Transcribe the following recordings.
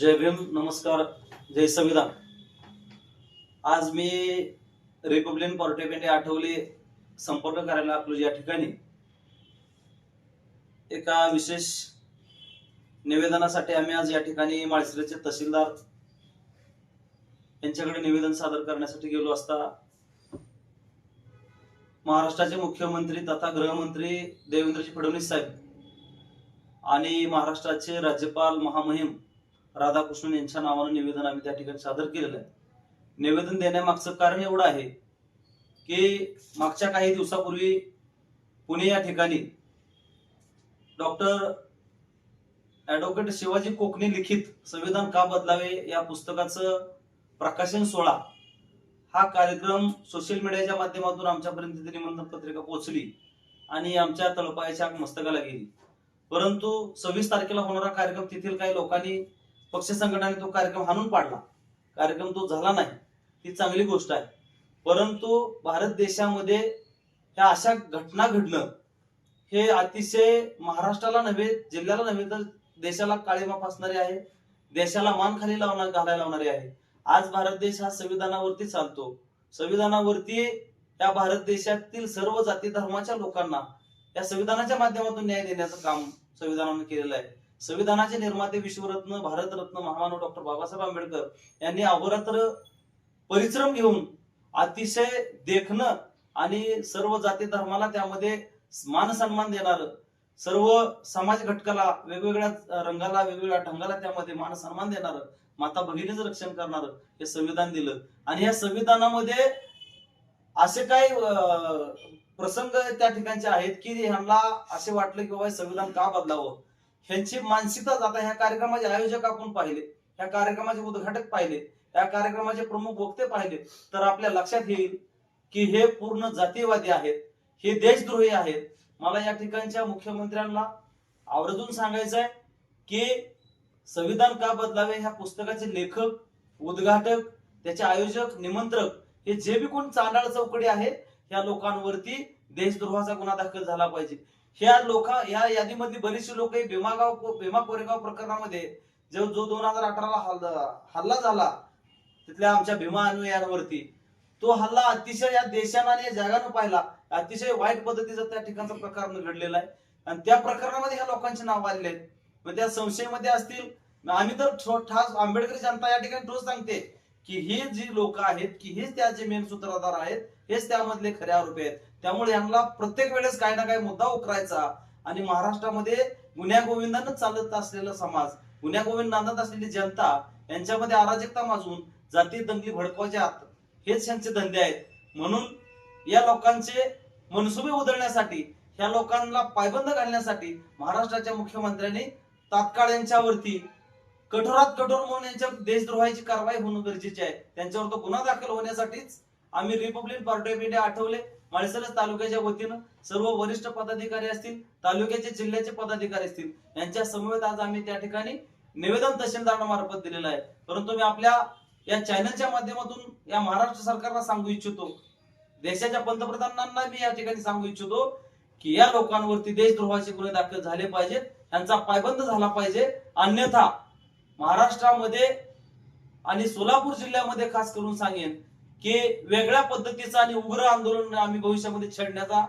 जय भीम नमस्कार जय संविधान. आज मी republican party of India Athawale संपर्क कार्यालय अकलूज या ठिकाणी एका विशेष निवेदनासाठी आम्ही आज या ठिकाणी माळशिराचे तहसीलदार यांच्याकडे निवेदन सादर करण्यासाठी गेलो असता महाराष्ट्राचे मुख्यमंत्री तथा गृहमंत्री देवेंद्रजी फडणवीस साहेब आणि महाराष्ट्राचे राज्यपाल महामहिम राधाकृष्णन यांच्या नावानं निवेदन आम्ही त्या ठिकाणी सादर केलेलं आहे. निवेदन देण्यामागचं कारण एवढं आहे की मागच्या काही दिवसापूर्वी पुणे या ठिकाणी डॉक्टर ऍडव्होकेट शिवाजी कोकणे लिखित संविधान का बदलावे या पुस्तकाचं प्रकाशन सोहळा हा कार्यक्रम सोशल मीडियाच्या माध्यमातून आमच्यापर्यंत निमंत्रण पत्रिका पोहोचली आणि आमच्या तळपायाच्या मस्तकाला गेली. परंतु सव्वीस तारखेला होणारा कार्यक्रम तेथील काही लोकांनी पक्ष संघटनाने तो कार्यक्रम हाणून पाडला. कार्यक्रम तो झाला नाही. ही चांगली गोष्ट आहे. परंतु भारत देशामध्ये ह्या अशा घटना घडणं हे अतिशय महाराष्ट्राला नव्हे जिल्ह्याला नव्हे तर देशाला काळीमा फासणारे आहे. देशाला मान खाली लावणार घालायला लावणारे आहे. आज भारत देश हा संविधानावरती चालतो. संविधानावरती या भारत देशातील सर्व जाती धर्माच्या लोकांना या संविधानाच्या माध्यमातून न्याय देण्याचं काम संविधानाने केलेलं आहे. संविधानाचे निर्माते विश्वरत्न भारतरत्न महामानव डॉक्टर बाबासाहेब आंबेडकर यांनी अहोरात्र परिश्रम घेऊन अतिशय देखणं आणि सर्व जाती धर्माला त्यामध्ये मान सन्मान देणार सर्व समाज घटकाला वेगवेगळ्या रंगाला वेगवेगळ्या ढंगाला त्यामध्ये मान सन्मान देणार माता भगिनीच रक्षण करणार हे संविधान दिलं. आणि या संविधानामध्ये असे काही प्रसंग त्या ठिकाणचे आहेत की ह्यांना असे वाटलं की बाबा संविधान का बदलावं? ह्यांची मानसिकताच आता ह्या कार्यक्रमाचे आयोजक आपण पाहिले ह्या कार्यक्रमाचे उद्घाटक पाहिले या कार्यक्रमाचे प्रमुख वक्ते पाहिले तर आपल्या लक्षात येईल की हे पूर्ण जातीयवादी आहेत हे देशद्रोही आहेत. मला या ठिकाणच्या मुख्यमंत्र्यांना आवर्जून सांगायचं आहे की संविधान का बदलावे ह्या पुस्तकाचे लेखक उद्घाटक त्याचे आयोजक निमंत्रक हे जे बी कोण चांडाळ चौकडी आहे ह्या लोकांवरती देशद्रोहाचा गुन्हा दाखल झाला पाहिजे. ह्या लोक या यादीमधली बरीचशी लोक भीमागाव भीमा कोरेगाव प्रकरणामध्ये जो जो दोन हजार अठराला हल्ला हल्ला झाला तिथल्या आमच्या भीमा अनुयायांवरती तो हल्ला अतिशय या देशानं आणि या जगानं पाहिला. अतिशय वाईट पद्धतीचा त्या ठिकाणचा प्रकार घडलेला आहे. आणि त्या प्रकरणामध्ये ह्या लोकांचे नाव आलेले आहेत. मग त्या संशयमध्ये असतील आम्ही तर ठो- ठास आंबेडकरी जनता या ठिकाणी ठोस सांगते की ही जी लोक आहेत की हेच त्याचे मेन सूत्रधार आहेत हेच त्यामधले खरे आरोपी आहेत. त्यामुळे यांना प्रत्येक वेळेस काही ना काही मुद्दा उकरायचा. आणि महाराष्ट्रामध्ये गुन्ह्या गोविंदानं चालत असलेला समाज गुन्ह्या गोविंद नांदत असलेली जनता यांच्यामध्ये अराजकता माजून जाती दंगली आत हेच यांचे धंदे आहेत. म्हणून या लोकांचे मनसुबे उधळण्यासाठी ह्या लोकांना पायबंद घालण्यासाठी महाराष्ट्राच्या मुख्यमंत्र्यांनी तात्काळ यांच्यावरती कठोरात कठोर म्हणून यांच्या देशद्रोहाची कारवाई होणं गरजेचे आहे. त्यांच्यावर तो गुन्हा दाखल होण्यासाठीच आम्ही republic party of India Athawale. माळसरस तालुक्याच्या वतीनं सर्व वरिष्ठ पदाधिकारी असतील तालुक्याचे जिल्ह्याचे पदाधिकारी असतील यांच्या समवेत आज आम्ही त्या ठिकाणी निवेदन तहसीलदारामार्फत दिलेलं आहे. परंतु मी आपल्या या चॅनलच्या माध्यमातून या महाराष्ट्र सरकारला सांगू इच्छितो देशाच्या पंतप्रधानांना मी या ठिकाणी सांगू इच्छितो की या लोकांवरती देशद्रोहाचे गुन्हे दाखल झाले पाहिजेत त्यांचा पायबंद झाला पाहिजे. अन्यथा महाराष्ट्रामध्ये आणि सोलापूर जिल्ह्यामध्ये खास करून सांगेन की वेगळ्या पद्धतीचं आणि उग्र आंदोलन आम्ही भविष्यामध्ये छेडण्याचा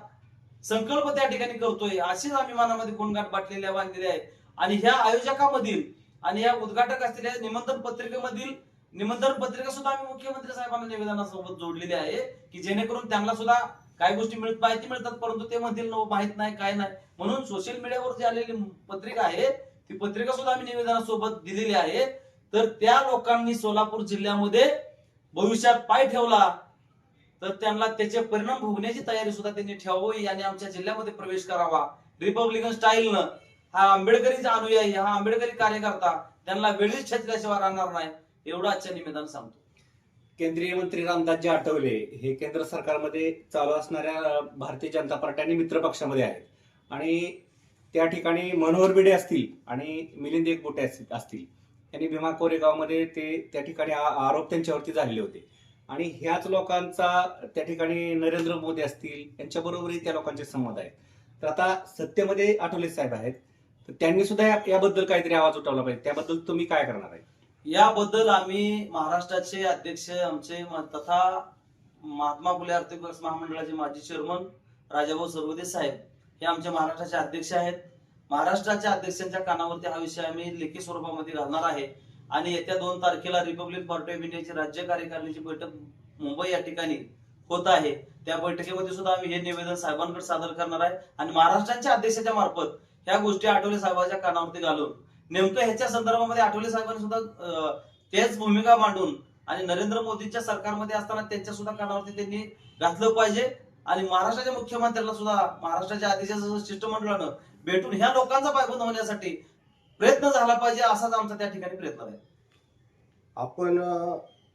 संकल्प त्या ठिकाणी करतोय अशीच आम्ही मनामध्ये कोणगाठ बाटलेल्या बांधलेल्या आहेत. आणि ह्या आयोजकामधील आणि या उद्घाटक असलेल्या निमंत्रण पत्रिकेमधील निमंत्रण पत्रिका सुद्धा आम्ही मुख्यमंत्री साहेबांना निवेदनासोबत जोडलेली आहे की जेणेकरून त्यांना सुद्धा काही गोष्टी मिळत माहिती मिळतात परंतु ते म्हणतील "नो, माहीत नाही काय नाही. म्हणून सोशल मीडियावर जी आलेली पत्रिका आहे ती पत्रिका सुद्धा आम्ही निवेदनासोबत दिलेली आहे. तर त्या लोकांनी सोलापूर जिल्ह्यामध्ये भविष्यात पाय ठेवला तर त्यांना त्याचे परिणाम भोगण्याची तयारी सुद्धा त्यांनी ठेवावी आणि आमच्या जिल्ह्यामध्ये प्रवेश करावा. रिपब्लिकन स्टाईलनं हा आंबेडकरीचा अनुयायी हा आंबेडकरी कार्यकर्ता त्यांना वेळीच छेचल्याशिवाय राहणार नाही एवढं आजच्या निवेदन सांगतो. केंद्रीय मंत्री रामदासजी आठवले हे केंद्र सरकारमध्ये चालू असणाऱ्या भारतीय जनता पार्टी आणि मित्र पक्षामध्ये आहेत. आणि त्या ठिकाणी मनोहर बिडे असतील आणि मिलिंद एकबोटे असतील. त्यांनी यांनी भीमा कोरेगावमध्ये ते त्या ठिकाणी आरोप त्यांच्यावरती झालेले होते. आणि ह्याच लोकांचा त्या ठिकाणी नरेंद्र मोदी असतील यांच्याबरोबरही त्या लोकांचे संवाद आहेत. तर आता सत्तेमध्ये आठवले साहेब आहेत. तर त्यांनी सुद्धा याबद्दल काहीतरी आवाज उठवला पाहिजे. त्याबद्दल तुम्ही काय करणार आहे? याबद्दल आम्ही महाराष्ट्राचे अध्यक्ष आमचे तथा महात्मा फुले आर्थिक विकास महामंडळाचे माजी चेअरमन राजाभाऊ सरवदे साहेब हे आमच्या महाराष्ट्राचे अध्यक्ष आहेत. महाराष्ट्राच्या अध्यक्षांच्या कानावरती हा विषय आम्ही लेखी स्वरूपामध्ये घालणार आहे. आणि येत्या दोन तारखेला रिपब्लिक पार्टी ऑफ इंडियाची राज्य कार्यकारिणीची बैठक मुंबई या ठिकाणी होत आहे. त्या बैठकीमध्ये सुद्धा आम्ही हे निवेदन साहेबांकडे सादर करणार आहे. आणि महाराष्ट्राच्या अध्यक्षाच्या मार्फत ह्या गोष्टी आठवले साहेबांच्या कानावरती घालून नेमकं ह्याच्या संदर्भामध्ये आठवले साहेबांनी सुद्धा तेच भूमिका मांडून आणि नरेंद्र मोदींच्या सरकारमध्ये असताना त्यांच्या सुद्धा कानावरती त्यांनी घातलं पाहिजे. आणि महाराष्ट्राच्या मुख्यमंत्र्यांना सुद्धा महाराष्ट्राच्या आधीच्या शिष्टमंडळानं भेटून ह्या लोकांचा पायबंद होण्यासाठी प्रयत्न झाला पाहिजे असाच आमचा त्या ठिकाणी प्रयत्न आहे. आपण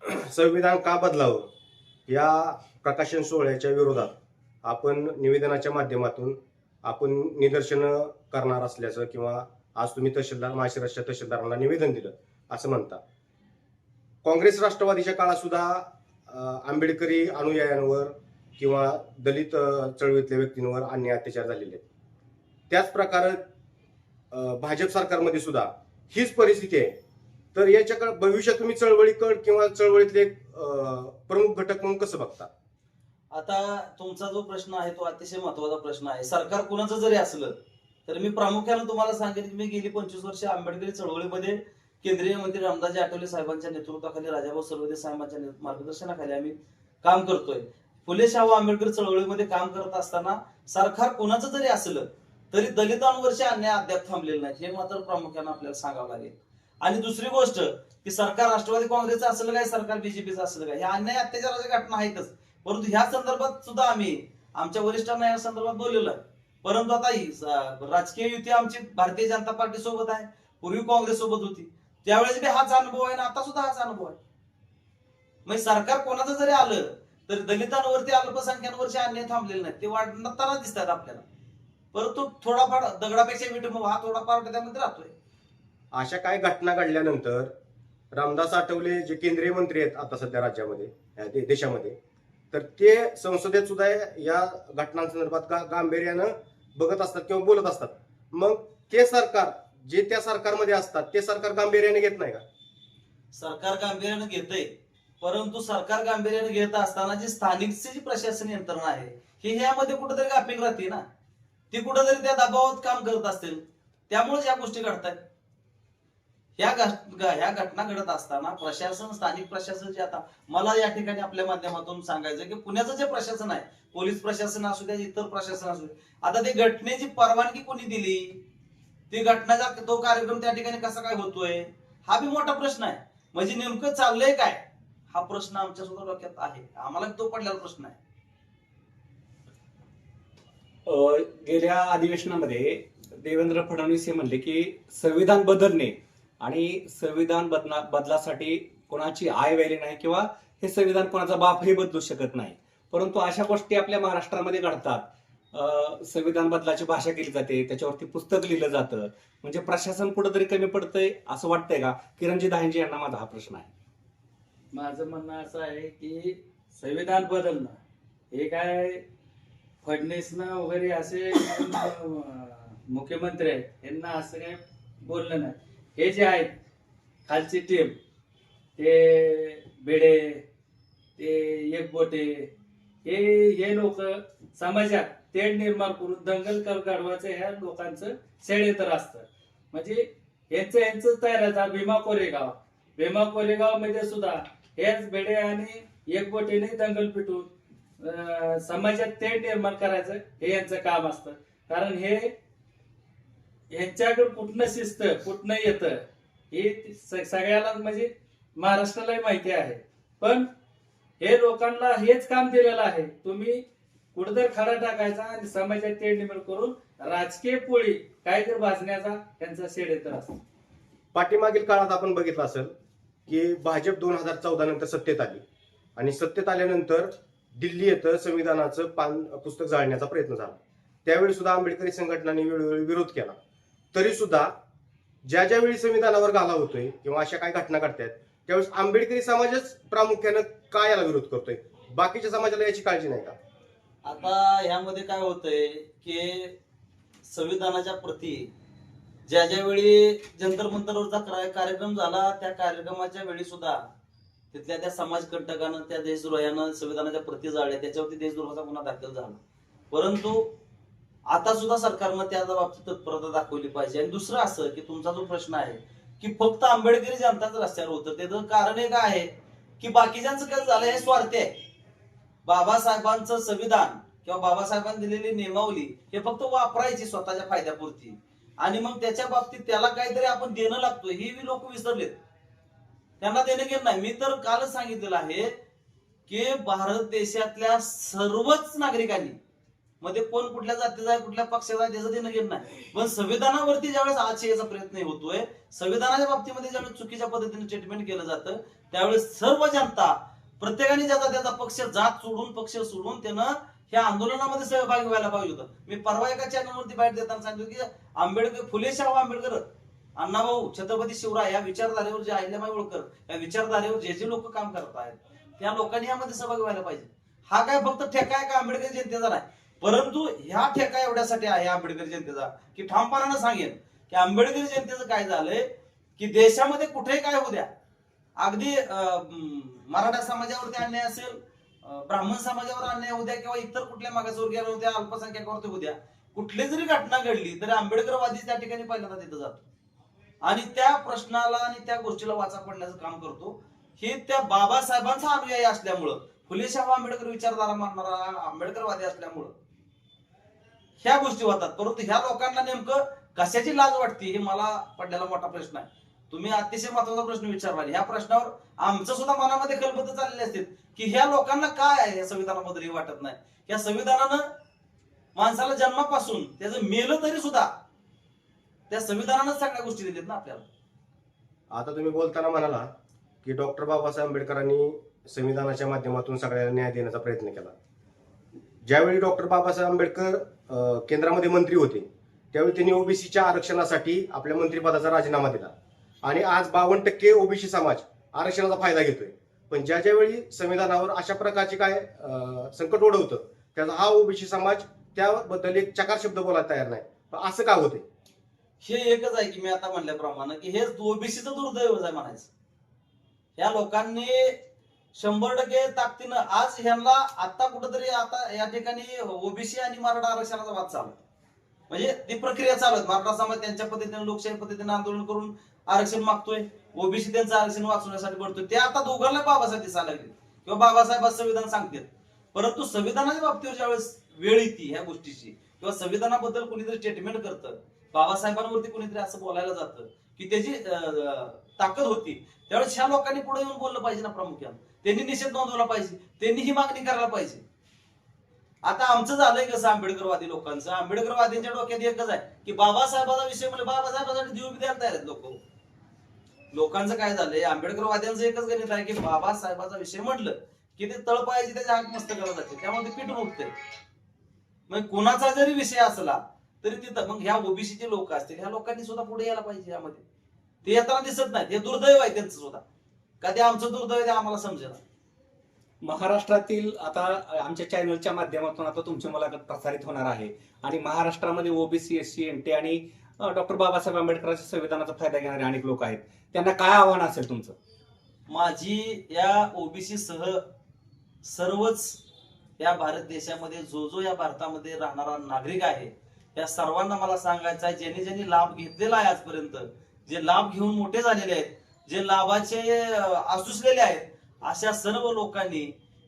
संविधान का बदलावं? या प्रकाशन सोहळ्याच्या विरोधात आपण निवेदनाच्या माध्यमातून आपण निदर्शनं करणार असल्याचं किंवा आज तुम्ही तहसीलदार माशिराजच्या तहसीलदारांना निवेदन दिलं असं म्हणता. काँग्रेस राष्ट्रवादीच्या काळात सुद्धा आंबेडकरी अनुयायांवर किंवा दलित चळवळीतल्या व्यक्तींवर अन्याय अत्याचार झालेले आहेत. त्याच प्रकारे भाजप सरकारमध्ये सुद्धा हीच परिस्थिती आहे. तर याच्याकडे भविष्यात तुम्ही चळवळीकड किंवा चळवळीतले एक, प्रमुख घटक म्हणून कसं बघता? आता तुमचा जो प्रश्न आहे तो अतिशय महत्त्वाचा प्रश्न आहे. सरकार कुणाचं जरी असलं तर मी प्रामुख्याने तुम्हाला सांगेन की मी गेली पंचवीस वर्ष आंबेडकरी चळवळीमध्ये केंद्रीय मंत्री रामदासजी आठवले साहेबांच्या नेतृत्वाखाली राजाभाऊ सर्वदे साहेबांच्या मार्गदर्शनाखाली आम्ही काम करतोय. फुले शाहू आंबेडकर चळवळीमध्ये काम करत असताना सरकार कोणाचं जरी असलं तरी दलितांवरचे अन्याय अद्याप थांबलेले नाही हे मात्र प्रामुख्याने आपल्याला सांगावं लागेल. आणि दुसरी गोष्ट की सरकार राष्ट्रवादी काँग्रेसचं असलं काय सरकार बीजेपीचं असलं काय ह्या अन्याय अत्याचाराच्या घटना आहेतच. परंतु ह्या संदर्भात सुद्धा आम्ही आमच्या वरिष्ठांना या संदर्भात बोललेलं आहे. परंतु आता ही राजकीय युती आमची भारतीय जनता पार्टी सोबत आहे. पूर्वी काँग्रेस सोबत होती. त्यावेळेस बी हाच अनुभव आहे ना आता सुद्धा हाच अनुभव आहे. म्हणजे सरकार कोणाचं जरी आलं तरी दलितांवरती अल्पसंख्याकांवरचे अन्याय थांबलेले नाहीत. ते वाढताना दिसतात आपल्याला. परंतु थोडाफार दगडापेक्षा विट हा थोडाफार त्यामध्ये राहतोय. अशा काय घटना घडल्यानंतर रामदास आठवले जे केंद्रीय मंत्री आहेत आता सध्या राज्यामध्ये देशामध्ये तर ते संसदेत सुद्धा या घटनांसंदर्भात गा- गांभीर्यानं बघत असतात किंवा बोलत असतात. मग ते सरकार जे त्या सरकारमध्ये असतात ते सरकार गांभीर्याने घेत नाही का? सरकार गांभीर्यानं घेतंय. परंतु सरकार गांभीर्याने घेत असताना जी स्थानिकची जी प्रशासन यंत्रणा आहे ही ह्यामध्ये कुठेतरी गापिंग राहते ना? ती कुठेतरी त्या दबावात काम करत असतील. त्यामुळेच या गोष्टी घडतात ह्या ह्या घटना घडत असताना प्रशासन स्थानिक प्रशासन जे आता मला या ठिकाणी आपल्या माध्यमातून सांगायचं की पुण्याचं जे प्रशासन आहे पोलीस प्रशासन असू द्या इतर प्रशासन असू द्या आता ते घटनेची परवानगी कोणी दिली? ती घटनाचा तो कार्यक्रम त्या ठिकाणी कसा काय होतोय? हा बी मोठा प्रश्न आहे. म्हणजे नेमकं चाललंय काय? हा प्रश्न आमच्या सुद्धा डोक्यात आहे. आम्हाला तो पडलेला प्रश्न आहे. गेल्या अधिवेशनामध्ये देवेंद्र फडणवीस हे म्हणले की संविधान बदलणे आणि संविधान बदला बदलासाठी कोणाची आय व्हायली नाही किंवा हे संविधान कोणाचा बापही बदलू शकत नाही. परंतु अशा गोष्टी आपल्या महाराष्ट्रामध्ये घडतात. संविधान बदलाची भाषा केली जाते त्याच्यावरती पुस्तक लिहिलं जातं. म्हणजे प्रशासन कुठंतरी कमी पडतंय असं वाटतंय का? किरणजी दाहेंजी यांना माझा हा प्रश्न आहे. माझं म्हणणं असं आहे की संविधान बदलणं हे काय फडणवीसनं वगैरे असे मुख्यमंत्री आहेत यांना असं काय बोललं नाही. हे जे आहेत खालची टीम ते बेडे ते एकबोटे हे हे लोक समाजात तेढ निर्माण करून दंगल कर काढवायचं ह्या लोकांचं षडयंत्र असतं. म्हणजे यांचं यांचं तयार भीमा कोरेगाव. भीमा कोरेगावमध्ये सुद्धा हेच बेडे आणि एकबोटीने दंगल पिटून समाजात ते निर्माण करायचं हे यांचं काम असतं. कारण हे यांच्याकडे कुठनं शिस्त कुठनं येतं हे सगळ्याला म्हणजे महाराष्ट्रालाही माहिती आहे. पण हे लोकांना हेच काम दिलेलं आहे. तुम्ही कुठेतरी खडा टाकायचा आणि समाजात ते निर्माण करून राजकीय पोळी काहीतरी भाजण्याचा त्यांचा येत असतो. पाठीमागील काळात आपण बघितलं असेल की भाजप दोन हजार चौदा नंतर सत्तेत आली. आणि सत्तेत आल्यानंतर दिल्ली येतं संविधानाचं पान पुस्तक जाळण्याचा प्रयत्न झाला. त्यावेळी सुद्धा आंबेडकरी संघटनांनी वेळोवेळी विरोध केला. तरी सुद्धा ज्या ज्या वेळी संविधानावर घाला होतोय किंवा अशा काय घटना घडतात त्यावेळेस आंबेडकरी समाजच प्रामुख्यानं का याला विरोध करतोय? बाकीच्या समाजाला याची काळजी नाही का? आता ह्यामध्ये काय होतंय की संविधानाच्या प्रती ज्या ज्या वेळी जंतर मंतरवरचा कार्यक्रम झाला त्या कार्यक्रमाच्या वेळी सुद्धा तिथल्या त्या समाजकंटकानं त्या देशद्रोहानं संविधानाच्या प्रती जाळल्या. त्याच्यावरती देशद्रोहाचा गुन्हा दाखल झाला. परंतु आता सुद्धा सरकारनं त्या बाबतीत तत्परता दाखवली पाहिजे. आणि दुसरं असं की तुमचा जो प्रश्न आहे की फक्त आंबेडकरी जनताच रस्त्यावर होतं. त्याचं कारण एक आहे की बाकीच्यांचं काय झालं हे स्वार्थी आहे. बाबासाहेबांचं संविधान किंवा बाबासाहेबांनी दिलेली नियमावली हे फक्त वापरायची स्वतःच्या फायद्यापुरती. आणि मग त्याच्या बाबतीत त्याला काहीतरी आपण देणं लागतो बी लोक विसरलेत. त्यांना देणं घेणं नाही. मी तर कालच सांगितलेलं आहे की भारत देशातल्या सर्वच नागरिकांनी मध्ये कोण कुठल्या जातीचा आहे कुठल्या पक्षाचा आहे त्याचं देणं घेणं नाही. पण संविधानावरती ज्यावेळेस आज याचा प्रयत्न होतोय संविधानाच्या बाबतीमध्ये ज्यावेळेस चुकीच्या पद्धतीने ट्रीटमेंट केलं जातं त्यावेळेस सर्व जनता प्रत्येकाने ज्याचा त्याचा पक्ष जात सोडून पक्ष सोडून त्यानं ह्या आंदोलनामध्ये सहभागी व्हायला पाहिजे होतं. मी परवा एका चॅनलवरती बाहेर देताना सांगितलं की आंबेडकर फुले शाहू आंबेडकर अण्णाभाऊ छत्रपती शिवराय या विचारधारेवर जे अहिल्याबाई होळकर या विचारधारेवर जे जे लोक काम करत आहेत त्या लोकांनी यामध्ये सहभागी व्हायला पाहिजे. हा काय फक्त ठेका आहे का आंबेडकर जनतेचा नाही? परंतु ह्या ठेका एवढ्यासाठी आहे आंबेडकर जनतेचा की ठामपणानं सांगेन की आंबेडकर जनतेचं काय झालंय की देशामध्ये कुठेही काय होऊ द्या. अगदी अं, मराठा समाजावरती अन्याय असेल ब्राह्मण समाजावर अन्याय उद्या किंवा इतर कुठल्या मागासवर्गीयावर होऊ अल्पसंख्याकावर उद्या कुठली जरी घटना घडली तरी आंबेडकरवादी त्या ठिकाणी पहिल्यांदा तिथं जातो. आणि त्या प्रश्नाला आणि त्या गोष्टीला वाचा पडण्याचं काम करतो. हे त्या बाबासाहेबांचा अनुयायी असल्यामुळं फुले आंबेडकर विचारधारा मानणारा आंबेडकरवादी असल्यामुळं ह्या गोष्टी होतात. परंतु ह्या लोकांना नेमकं कशाची लाज वाटते हे मला पडलेला मोठा प्रश्न आहे. तुम्ही अतिशय महत्त्वाचा प्रश्न विचारला. ह्या प्रश्नावर आमचं सुद्धा मनामध्ये कल्पत चाललेले असतील की ह्या लोकांना काय आहे? या संविधानाबद्दल हे वाटत नाही. या संविधानानं माणसाला जन्मापासून त्याचं मेलं तरी सुद्धा त्या संविधानानं सगळ्या गोष्टी दिल्यात ना आपल्याला. आता तुम्ही बोलताना म्हणाला की डॉक्टर बाबासाहेब आंबेडकरांनी संविधानाच्या माध्यमातून सगळ्यांना न्याय देण्याचा प्रयत्न केला. ज्यावेळी डॉक्टर बाबासाहेब आंबेडकर केंद्रामध्ये मंत्री होते त्यावेळी त्यांनी ओबीसीच्या आरक्षणासाठी आपल्या मंत्रिपदाचा राजीनामा दिला. आणि आज बावन्न टक्के ओबीसी समाज आरक्षणाचा फायदा घेतोय. पण ज्या ज्यावेळी संविधानावर अशा प्रकारचे काय संकट ओढवतं त्याचा हा ओबीसी समाज त्याबद्दल एक चकार शब्द बोलायला तयार नाही. पण असं का होते हे एकच आहे की मी आता म्हणल्याप्रमाणे की हे ओबीसीचं दुर्दैव आहे म्हणायचं. या लोकांनी शंभर टक्के ताकदीनं आज ह्यांना आता कुठंतरी आता या ठिकाणी ओबीसी आणि मराठा आरक्षणाचा वाद चालू म्हणजे ती प्रक्रिया चालू आहे. मराठा समाज त्यांच्या पद्धतीने लोकशाही पद्धतीने आंदोलन करून आरक्षण मागतोय ओबीसी त्यांचं आरक्षण वाचवण्यासाठी पडतोय ते आता दोघांना बाबासाहेब दिसायला लागले किंवा बाबासाहेब संविधान सांगतात. परंतु संविधानाच्या बाबतीवर ज्यावेळेस वेळ येते ह्या गोष्टीची किंवा संविधानाबद्दल कोणीतरी स्टेटमेंट करतं बाबासाहेबांवरती कोणीतरी असं बोलायला जातं की त्याची ताकद होती त्यावेळेस ह्या लोकांनी पुढे येऊन बोललं पाहिजे ना प्रामुख्यानं. त्यांनी निषेध नोंदवला पाहिजे त्यांनी ही मागणी करायला पाहिजे. आता आमचं झालंय कसं आंबेडकरवादी लोकांचं? आंबेडकरवादींच्या डोक्यात एकच आहे की बाबासाहेबाचा विषय म्हणजे बाबासाहेबासाठी जीव द्यायला तयार आहेत लोक. लोकांचं काय झालंय? आंबेडकरवाद्यांचं एकच गणित आहे की बाबासाहेबाचा विषय म्हटलं की ते तळपायाची त्याच्या हात मस्त करत जाते त्यामुळे ते पिटून उठते मग कोणाचा जरी विषय असला तरी तिथं मग ह्या ओबीसीचे लोक असतील ह्या लोकांनी सुद्धा पुढे यायला पाहिजे यामध्ये. ते येताना दिसत नाही हे दुर्दैव आहे त्यांचं सुद्धा. का ते आमचं दुर्दैव ते आम्हाला समजेल महाराष्ट्रातील आता आमच्या चॅनलच्या माध्यमातून आता तुमची मुलाखत प्रसारित होणार आहे. आणि महाराष्ट्रामध्ये OBC S C N T आणि डॉक्टर बाबासाहेब आंबेडकरांच्या संविधानाचा फायदा घेणारे अनेक लोक आहेत. त्यांना काय आव्हान असेल तुमचं? माझी या ओबीसी सह सर्वच या भारत देशामध्ये जो जो या भारतामध्ये राहणारा नागरिक आहे या सर्वांना मला सांगायचं आहे ज्यांनी ज्यांनी लाभ घेतलेला आहे आजपर्यंत जे लाभ घेऊन मोठे झालेले आहेत जे लाभाचे आसुसलेले आहेत अशा सर्व लोकांनी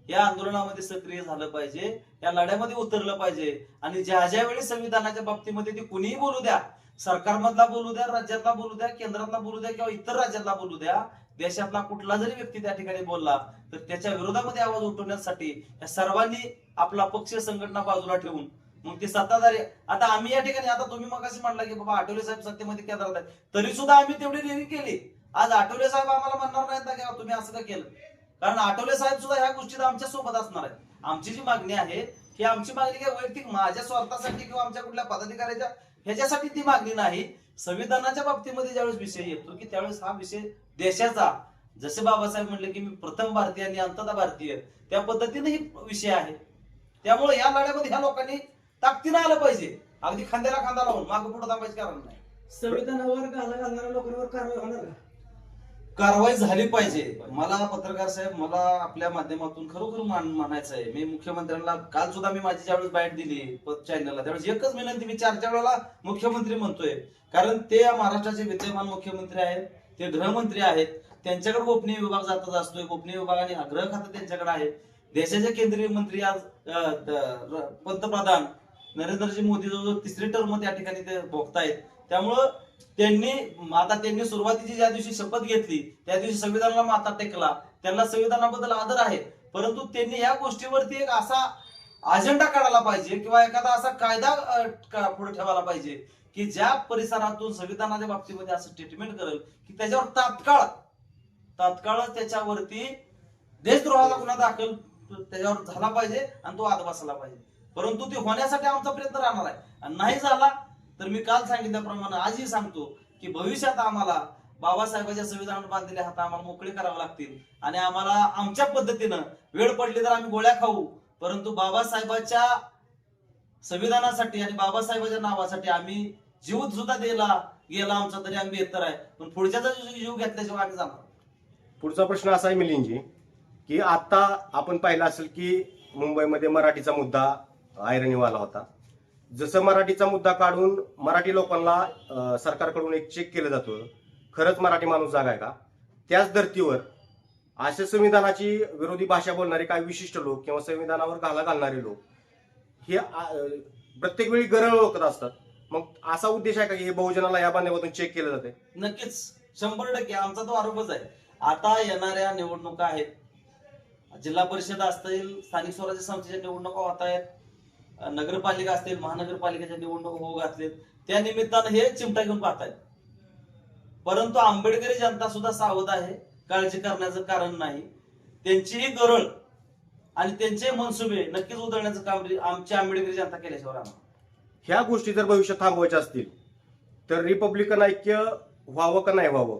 या आंदोलनामध्ये सक्रिय झालं पाहिजे या लढ्यामध्ये उतरलं पाहिजे. आणि ज्या ज्या वेळी संविधानाच्या बाबतीमध्ये ते कुणीही बोलू द्या सरकारमधला बोलू द्या राज्यातला बोलू द्या केंद्रातला बोलू द्या किंवा इतर राज्यातला बोलू द्या देशातला कुठला जरी व्यक्ती त्या ठिकाणी बोलला तर त्याच्या विरोधामध्ये आवाज उठवण्यासाठी या सर्वांनी आपला पक्ष संघटना बाजूला ठेवून मग ते सत्ताधारी आता आम्ही या ठिकाणी आता तुम्ही मग असे म्हटलं की बाबा आठवले साहेब सत्तेमध्ये केंद्रात आहेत तरी सुद्धा आम्ही तेवढी रेली केली. आज आठवले साहेब आम्हाला म्हणणार नाहीत ना की तुम्ही असं का केलं? कारण आठवले साहेब सुद्धा ह्या गोष्टीत आमच्यासोबत असणार आहेत. आमची जी मागणी आहे की आमची मागणी काय वैयक्तिक? माझ्या स्वार्थासाठी किंवा आमच्या कुठल्या पदाधिकाऱ्याच्या ह्याच्यासाठी ती मागणी नाही. संविधानाच्या बाबतीमध्ये ज्यावेळेस विषय येतो की त्यावेळेस हा विषय देशाचा जसे बाबासाहेब म्हटले की मी प्रथम भारतीय आणि अंततः भारतीय त्या पद्धतीने ही विषय आहे. त्यामुळे या लढ्यामध्ये ह्या लोकांनी ताकदीनं आलं पाहिजे. अगदी खांद्याला खांदा लावून मागं पुढे थांबायचं कारण नाही. संविधानावर घाला घालणाऱ्या लोकांवर कारवाई होणार का? कारवाई झाली पाहिजे. मला पत्रकार साहेब मला आपल्या माध्यमातून खरोखर मान म्हणायचं आहे. मी मुख्यमंत्र्यांना काल सुद्धा मी माझी ज्यावेळेस बाईट दिली चॅनलला त्यावेळेस एकच विनंती मी चार चार वेळेला मुख्यमंत्री म्हणतोय. कारण ते या महाराष्ट्राचे विद्यमान मुख्यमंत्री आहेत ते गृहमंत्री आहेत त्यांच्याकडे गोपनीय विभाग जातच असतोय. गोपनीय विभागाने गृह खातं त्यांच्याकडे आहे. देशाचे केंद्रीय मंत्री आज पंतप्रधान नरेंद्रजी मोदी जवळ तिसरी टर्म त्या ठिकाणी ते भोगतायत. त्यामुळं त्यांनी आता त्यांनी सुरुवातीची ज्या दिवशी शपथ घेतली त्या दिवशी संविधानाला माथा टेकला त्यांना संविधानाबद्दल आदर आहे. परंतु त्यांनी या गोष्टीवरती एक असा अजेंडा काढायला पाहिजे किंवा एखादा असा कायदा पुढे ठेवायला पाहिजे की ज्या परिसरातून संविधानाच्या बाबतीमध्ये असं ट्रीटमेंट करेल की त्याच्यावर तात्काळ तात्काळ त्याच्यावरती देशद्रोहाचा गुन्हा दाखल त्याच्यावर झाला पाहिजे आणि तो आद बसला पाहिजे. परंतु ते होण्यासाठी आमचा प्रयत्न राहणार आहे. आणि नाही झाला तर मी काल सांगितल्याप्रमाणे आजही सांगतो की भविष्यात आम्हाला बाबासाहेबांच्या संविधानात बांधलेले हात आम्हाला मोकळे करावे लागतील. आणि आम्हाला आमच्या पद्धतीनं वेळ पडली तर आम्ही गोळ्या खाऊ. परंतु बाबासाहेबाच्या संविधानासाठी आणि बाबासाहेबाच्या नावासाठी आम्ही जीव सुद्धा दिला गेला आमचा तरी आम्ही बेहतर आहे. पण पुढच्याचा जीव घेतल्याशिवाय आम्ही जाणार. पुढचा प्रश्न असा आहे मिलिंदजी की आता आपण पाहिलं असेल की मुंबईमध्ये मराठीचा मुद्दा ऐरणीवाला होता. जसं मराठीचा मुद्दा काढून मराठी लोकांना सरकारकडून एक चेक केलं जातं खरंच मराठी माणूस जागा आहे का? त्याच धर्तीवर अशा संविधानाची विरोधी भाषा बोलणारे काही विशिष्ट लोक किंवा संविधानावर घाला घालणारे लोक हे प्रत्येक वेळी गरळ ओळखत असतात. मग असा उद्देश आहे का की हे बहुजनाला या बांधण्यामधून चेक केलं जाते नक्कीच. शंभर टक्के. आमचा तो आरोपच आहे. आता येणाऱ्या निवडणुका आहेत. जिल्हा परिषद असतील स्थानिक स्वराज्य संस्थेच्या निवडणुका होत आहेत. नगरपालिका असतील महानगरपालिकेच्या निवडणुका होऊ घातलेत त्या निमित्तानं हे चिमटा घेऊन पाहतायत. परंतु आंबेडकरी जनता सुद्धा सावध आहे काळजी करण्याचं कारण नाही. त्यांचीही गरळ आणि त्यांचे मनसुबे नक्कीच उधळण्याचं काम आमची आंबेडकरी जनता केल्याशिवाय राहणार ह्या गोष्टी जर भविष्यात थांबवायच्या असतील तर रिपब्लिकन ऐक्य व्हावं का नाही व्हावं?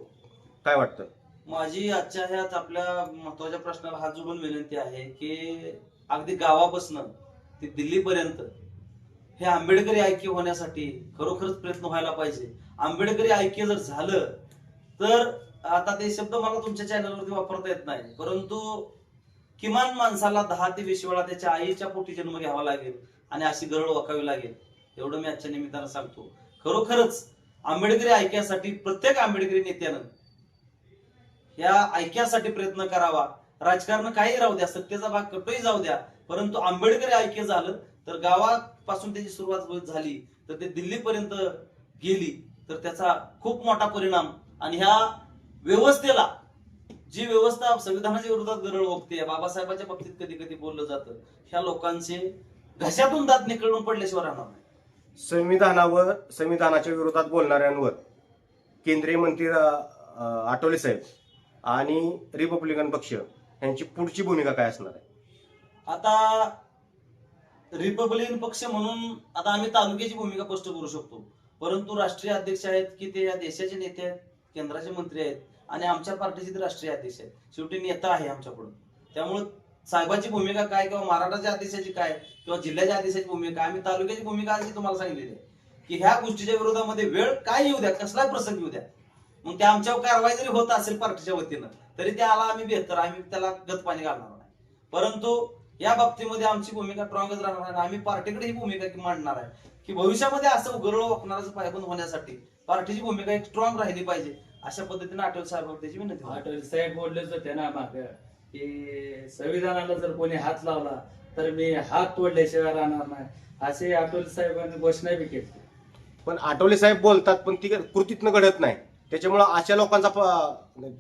काय वाटतं? माझी आजच्या ह्यात आपल्या महत्त्वाच्या प्रश्नाला हात जोडून विनंती आहे की अगदी गावापासनं ते दिल्लीपर्यंत. हे आंबेडकरी ऐक्य होण्यासाठी खरोखरच प्रयत्न व्हायला पाहिजे. आंबेडकरी ऐक्य जर झालं तर आता ते शब्द मला तुमच्या चॅनलवरती वापरता येत नाही. परंतु किमान माणसाला दहा ते वीस वेळा त्याच्या आईच्या पोटी जन्म घ्यावा लागेल आणि अशी गरळ वाकावी लागेल एवढं मी आजच्या निमित्तानं सांगतो. खरोखरच आंबेडकरी ऐक्यासाठी प्रत्येक आंबेडकरी नेत्यानं या ऐक्यासाठी प्रयत्न करावा. राजकारण काही राहू द्या सत्तेचा भाग कटोही जाऊ द्या परंतु आंबेडकरी ऐक्य झालं तर गावापासून त्याची सुरुवात झाली तर ते दिल्लीपर्यंत गेली तर त्याचा खूप मोठा परिणाम. आणि ह्या व्यवस्थेला जी व्यवस्था संविधानाच्या विरोधात गरळ ओकते बाबासाहेबांच्या बाबतीत कधी कधी बोललं जातं ह्या लोकांचे घशातून दात निकळून पडल्याशिवाय राहणार नाही. संविधानावर संविधानाच्या विरोधात बोलणाऱ्यांवर केंद्रीय मंत्री आठवले साहेब आणि रिपब्लिकन पक्ष यांची पुढची भूमिका काय असणार आहे? आता रिपब्लिकन पक्ष म्हणून आता आम्ही तालुक्याची भूमिका स्पष्ट करू शकतो. परंतु राष्ट्रीय अध्यक्ष आहेत की ते या देशाचे नेते आहेत केंद्राचे मंत्री आहेत आणि आमच्या पार्टीचे ते राष्ट्रीय अध्यक्ष आहेत. शेवटी नेता आहे आमच्याकडून. त्यामुळे साहेबांची भूमिका काय किंवा महाराष्ट्राच्या अध्यक्षाची काय किंवा जिल्ह्याच्या अध्यक्षाची भूमिका काय, आम्ही तालुक्याची भूमिका आधी तुम्हाला सांगितलेली आहे की ह्या गोष्टीच्या विरोधामध्ये वेळ काय येऊ द्या? कसला प्रसंग येऊ द्या. मग त्या आमच्यावर कारवाई जरी होत असेल पार्टीच्या वतीनं तरी त्याला आम्ही बेहतर आम्ही त्याला गत पाणी घालणार नाही. परंतु या बाबतीमध्ये आमची भूमिका स्ट्रॉंगच राहणार आहे. आणि आम्ही पार्टीकडे ही भूमिका की मांडणार आहे. की भविष्यामध्ये असं उघड वाकणारच पायबंद होण्यासाठी पार्टीची भूमिका एक स्ट्रॉंग राहिली पाहिजे. अशा पद्धतीने आठवले साहेब त्याची विनंती. आठवले. साहेब बोललेच होते ना माग की संविधानाला जर कोणी हात लावला तर मी हात तोडल्याशिवाय राहणार नाही. असे आठवले साहेबांनी घोषणा बी केली. पण आठवले साहेब बोलतात पण ती कृतीतनं घडत नाही. त्याच्यामुळे अशा लोकांचा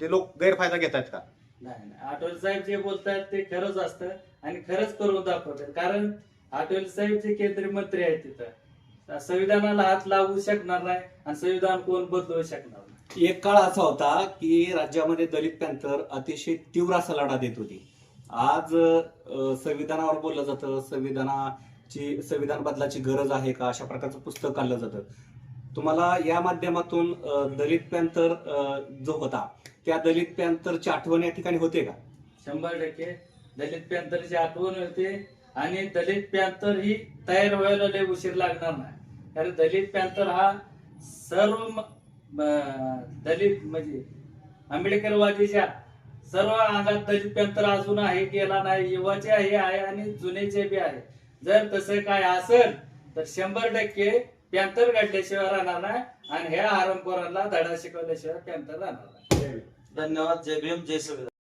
ते लोक गैरफायदा घेत आहेत का? नाही नाही. आठवले साहेब जे बोलतायत ते खरंच असतं. आणि खरंच करून दाखवतात. कारण आठवले साहेब जे केंद्रीय मंत्री आहेत तिथं संविधानाला हात लावू शकणार नाही आणि संविधान कोण बदलू शकणार नाही. एक काळ असा होता की राज्यामध्ये दलित पॅंथर अतिशय तीव्र असा लढा देत होती. आज संविधानावर बोललं जातं संविधानाची संविधान बदलाची गरज आहे का अशा प्रकारचं पुस्तक काढलं जातं. तुम्हाला या माध्यमातून दलित पॅंथर अ, जो होता त्या दलित पॅंथरची आठवण या ठिकाणी होते का? शंभर टक्के. दलित पॅंथरची आठवण होते आणि दलित पॅंथर ही तयार व्हायला लय उशीर लागणार नाही. कारण दलित पॅंथर हा सर्व दलित म्हणजे आंबेडकरवादीच्या सर्व अंगात दलित पंतर अजून आहे गेला नाही युवाचे हे आहे आणि जुनेचे बी आहे. जर तसं काय असेल तर शंभर टक्के पॅन्थर घडल्याशिवाय राहणार नाही आणि ह्या आरंपोरांना धडा शिकवल्याशिवाय पॅन्थर राहणार नाही. धन्यवाद. जय भीम जय संविधान